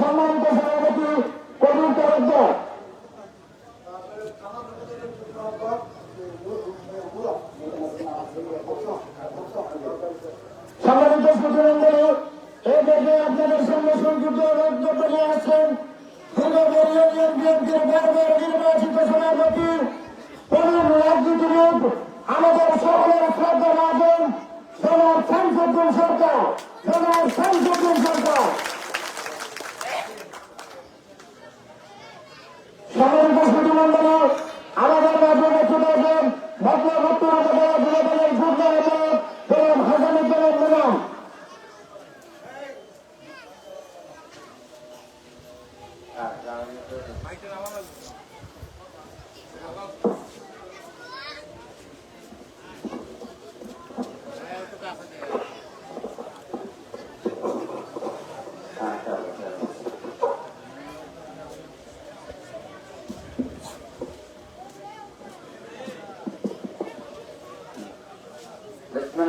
সম্মানিত সভাপতি কবির তরফদার সম্মানিত সুতরঙ্গী এই দেখে আপনাদের সঙ্গে সংযুক্ত বক্তব্য নিয়ে আসছেন নির্বাচিত সভাপতি তরুণ রাজনীতিবিদ আমাদের সকলের শ্রদ্ধা রাখেন জনাব শামসুদ্দিন সরকার জনাব শামসুদ্দিন সরকার সম্মানিত সুতরঙ্গী আমাদের মাঝে বক্তব্য দেন ভদ্র বক্তব্য দেওয়া বিনোদনের যুগ্ম জনাব হাসানুদ্দিনের ম্যাডাম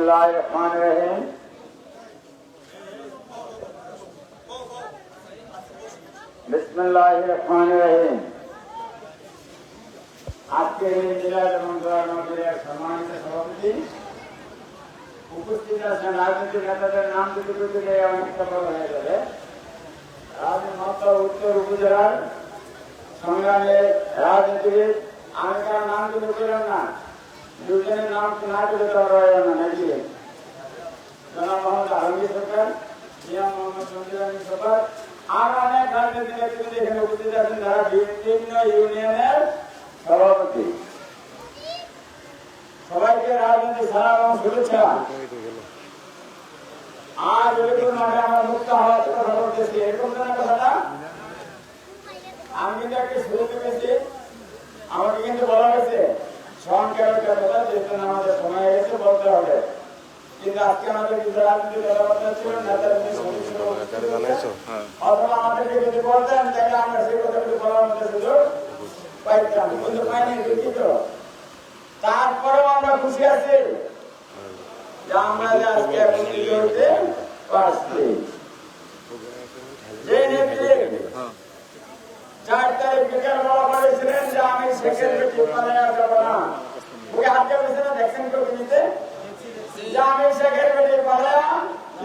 বিসমুল্লাহ রহমান রহিম বিসমুল্লাহ রহমান রহিম আজকের এই জেলা মন্ত্রণালয়ের সম্মানিত সভাপতি উপস্থিত আছেন রাজনৈতিক নেতাদের নাম দুটো দিলে অনেকটা বড় হয়ে যাবে। রাজমাতা উত্তর উপজেলার সংগ্রামের রাজনীতিবিদ আমি নাম দুটো পেলাম না দুজনের নাম না করে দেওয়া হয় না নাকি জনাব মোহাম্মদ আলমগীর সরকার জিয়া মোহাম্মদ সঞ্জীবানী সরকার আর অনেক রাজনৈতিক নেতৃত্ব এখানে উপস্থিত আছেন যারা বিভিন্ন ইউনিয়নের সভাপতি সবাইকে রাজনীতি সারা এবং শুভেচ্ছা আজ এরকম মাঠে আমরা মুক্ত হওয়ার কথা বলতেছি এরকম তো না কথাটা আমি কিন্তু একটা শুরুতে গেছি আমাকে কিন্তু যেহেতু আমাদের সময় হয়ে গেছে বলতে হবে। কিন্তু আজকে আমাদের কিছু কথাবার্তা ছিল নেতার অথবা আমাদেরকে যদি বলতেন তাহলে আমরা সেই কথাগুলি বলার মধ্যে সুযোগ পাইতাম। কিন্তু পাইনি দুঃখিত। তারপরেও আমরা খুশি আছি যে আমরা যে আজকে পারছি যে নেত্রী চার তারিখ বিকেল বেলা বলেছিলেন যে আমি শেখের বেশি পালাইয়া যাব না ওকে হাতে বসে না দেখছেন কেউ নিতে যে আমি শেখের বেশি পালাইয়া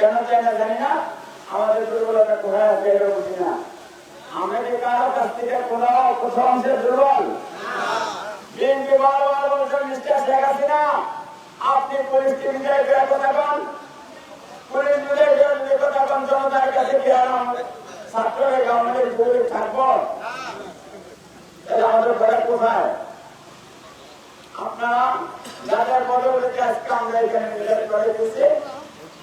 কেন চাই না জানি না? আমাদের দুর্বলতা কোথায় আছে এটা বুঝি না। আমরা কি কাছ থেকে কোথাও কোথাও দুর্বল? বিএনপি বারবার বলছে, মিস্টার শেখ হাসিনা, আপনি পুলিশকে বিজয় করে কথা পুলিশ বিজয় করে যদি জনতার কাছে কি আর ছাত্ররা আমাদের গরিব থাকব? আমাদের ঘরে কোথায়? আপনারা যাদের পদগুলিকে আজকে আমরা এখানে করে দিচ্ছি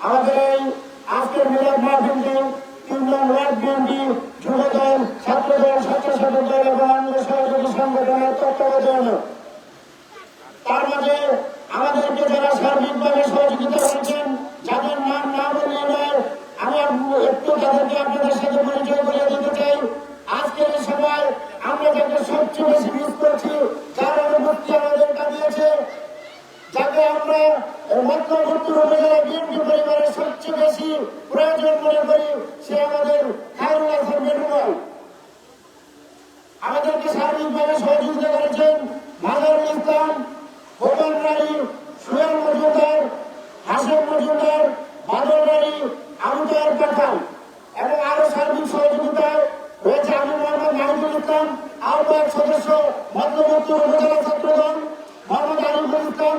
আমাদের এই আজকের মিলাদ মাহফিলটি তিনজন ওয়ার্ড বিএনপি, যুবদল, ছাত্রদল স্বেচ্ছাসেবক দল এবং অন্য সহযোগী সংগঠনের তত্ত্বাবধানে মধ্যবর্তী আমাদের খায়রুল হাসান বেটুমাল আমাদেরকে সার্বিকভাবে সহযোগিতা মজুমদার হাসন মজুমদার বাদল রানী আবু পাঠান এবং আরও সার্বিক সহযোগিতায় রয়েছে আমি মোহাম্মদ মাহিদুল ইসলাম আহ্বায়ক সদস্য মধ্যমুত্তর উপজেলা ছাত্রদল মোহাম্মদ আলিফুল ইসলাম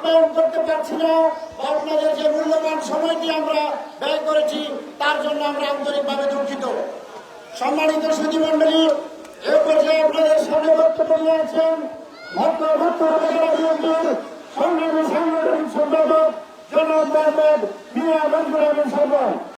আপ্যায়ন করতে পারছি না। আপনাদের যে মূল্যবান সময়টি আমরা ব্যয় করেছি, তার জন্য আমরা আন্তরিকভাবে দুঃখিত। সম্মানিত সুধীমণ্ডলী, এ পর্যায়ে আপনাদের সামনে বক্তব্য নিয়ে আছেন ভক্ত সংগ্রামী সাংগঠনিক সম্পাদক জনাব মোহাম্মদ মিয়া আহমেদ সরকার।